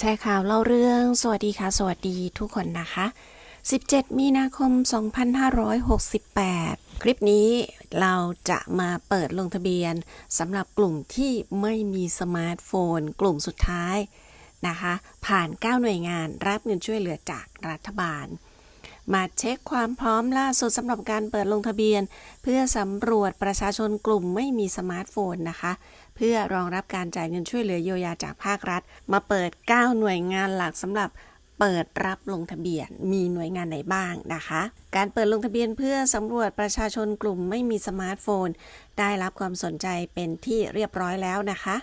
แชร์ข่าวเล่าเรื่อง สวัสดีค่ะ สวัสดีทุกคนนะคะ 17 มีนาคม 2568 คลิปนี้เราจะมาเปิดลงทะเบียนสำหรับกลุ่มที่ไม่มีสมาร์ทโฟน กลุ่มสุดท้ายนะคะ ผ่าน 9 หน่วยงานรับเงินช่วยเหลือจากรัฐบาล มาเช็คความพร้อมล่าสุดสำหรับการเปิดลงทะเบียน เพื่อสำรวจประชาชนกลุ่มไม่มีสมาร์ทโฟนนะคะ เพื่อรองรับการจ่ายเงินช่วยเหลือเยียวยาจากภาครัฐ มาเปิด 9 หน่วยงานหลักสำหรับเปิดรับลงทะเบียนมีหน่วยงานไหนบ้างนะคะ การเปิดลงทะเบียนเพื่อสำรวจประชาชนกลุ่มไม่มีสมาร์ทโฟน ได้รับความสนใจเป็นที่เรียบร้อยแล้วนะคะ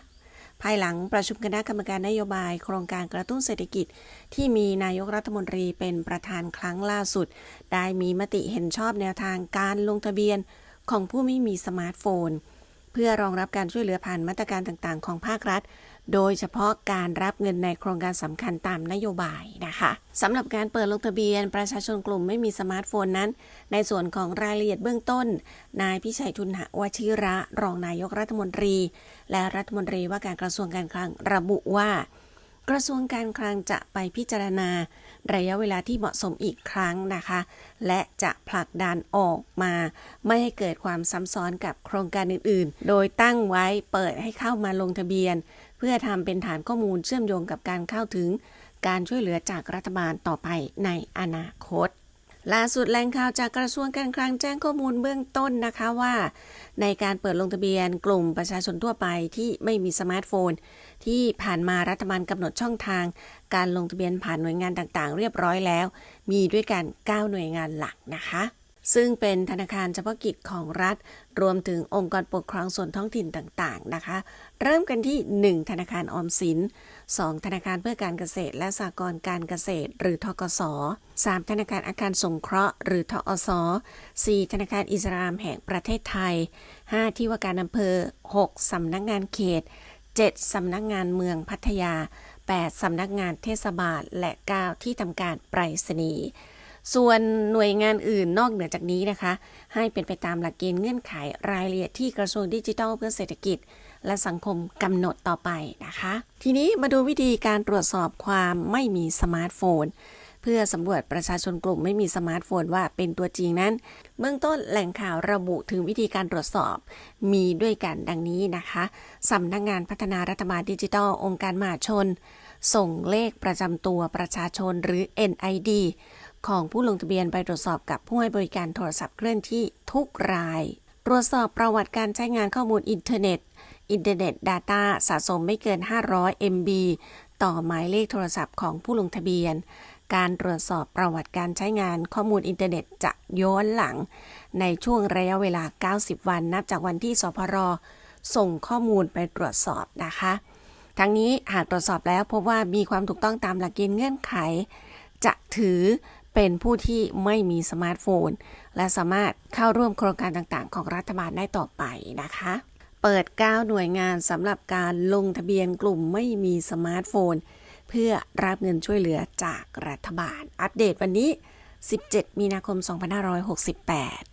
ภายหลังประชุมคณะกรรมการนโยบาย โครงการกระตุ้นเศรษฐกิจ ที่มีนายกรัฐมนตรีเป็นประธานครั้งล่าสุด ได้มีมติเห็นชอบแนวทางการลงทะเบียนของผู้ไม่มีสมาร์ทโฟน เพื่อรองรับการช่วยเหลือผ่านมาตรการต่างๆ ของภาครัฐ โดยเฉพาะการรับเงินในโครงการสำคัญตามนโยบายนะคะสำหรับการเปิดลงทะเบียนประชาชนกลุ่มไม่มีสมาร์ทโฟนนั้น ในส่วนของรายละเอียดเบื้องต้น นายพิชัยทุนหวชิระ รองนายกรัฐมนตรี และรัฐมนตรีว่าการกระทรวงการคลังระบุว่า กระทรวงการคลังจะไปพิจารณาระยะเวลาที่เหมาะสมอีกครั้งนะคะ และจะผลักดันออกมา ไม่ให้เกิดความซ้ำซ้อนกับโครงการอื่นๆ โดยตั้งไว้เปิดให้เข้ามาลงทะเบียน เพื่อทำเป็นฐานข้อมูลเชื่อมโยงกับการเข้าถึง การช่วยเหลือจากรัฐบาลต่อไปในอนาคต ล่าสุดแหล่งข่าวจากกระทรวงการคลังแจ้งข้อมูลเบื้องต้นนะคะว่า ในการเปิดลงทะเบียนกลุ่มประชาชนทั่วไปที่ไม่มีสมาร์ทโฟน ที่ผ่านมารัฐบาลกำหนดช่องทาง การลงทะเบียนผ่านหน่วยงานต่างๆ เรียบร้อยแล้ว มีด้วยกัน 9 หน่วยงานหลักนะคะ ซึ่งเป็นธนาคารเฉพาะกิจของรัฐ รวมถึงองค์กรปกครองส่วนท้องถิ่นต่างๆนะคะ เริ่มกันที่ 1 ธนาคารออมสิน 2 ธนาคารเพื่อการเกษตรและสหกรณ์การเกษตร หรือทกส3ธนาคารอาคารสงเคราะห์ หรือทอส4ธนาคารอิสลามแห่งประเทศไทย 5 ที่ว่าการอำเภอ 6 สำนักงานเขต 7 สำนักงานเมืองพัทยา 8 สำนักงานเทศบาล และ 9 ที่ทำการไปรษณีย์ ส่วนหน่วยงานอื่นนอกเหนือจากนี้นะคะ ให้เป็นไปตามหลักเกณฑ์เงื่อนไขรายละเอียดที่กระทรวงดิจิทัลเพื่อเศรษฐกิจ และสังคมกำหนดต่อไปนะคะ ทีนี้มาดูวิธีการตรวจสอบความไม่มีสมาร์ทโฟน เพื่อสำรวจประชาชนกลุ่มไม่มีสมาร์ทโฟนว่าเป็นตัวจริงนั้น เบื้องต้นแหล่งข่าวระบุถึงวิธีการตรวจสอบ มีด้วยกันดังนี้นะคะสำนักงานพัฒนารัฐบาลดิจิทัลองค์การมหาชนส่งเลขประจำตัวประชาชนหรือ NID ของผู้ลงทะเบียนไปตรวจสอบกับผู้ให้บริการโทรศัพท์เคลื่อนที่ทุกราย ตรวจสอบประวัติการใช้งานข้อมูลอินเทอร์เน็ต อินเทอร์เน็ต Data สะสมไม่เกิน 500 MB ต่อหมายเลขโทรศัพท์ของผู้ลงทะเบียน การตรวจสอบประวัติการใช้งานข้อมูลอินเทอร์เน็ตจะย้อนหลัง ในช่วงระยะเวลา 90 วัน นับจากวันที่สพรส่งข้อมูลไปตรวจสอบนะคะ ทั้งนี้หากตรวจสอบแล้วพบว่ามีความถูกต้องตามหลักเกณฑ์เงื่อนไข จะถือ เป็นผู้ที่ไม่มีสมาร์ทโฟน และสามารถเข้าร่วมโครงการต่างๆ ของรัฐบาลได้ต่อไปนะคะ เปิด 9 หน่วยงานสำหรับการลงทะเบียนกลุ่มไม่มีสมาร์ทโฟน เพื่อรับเงินช่วยเหลือจากรัฐบาล อัปเดตวันนี้ 17 มีนาคม 2568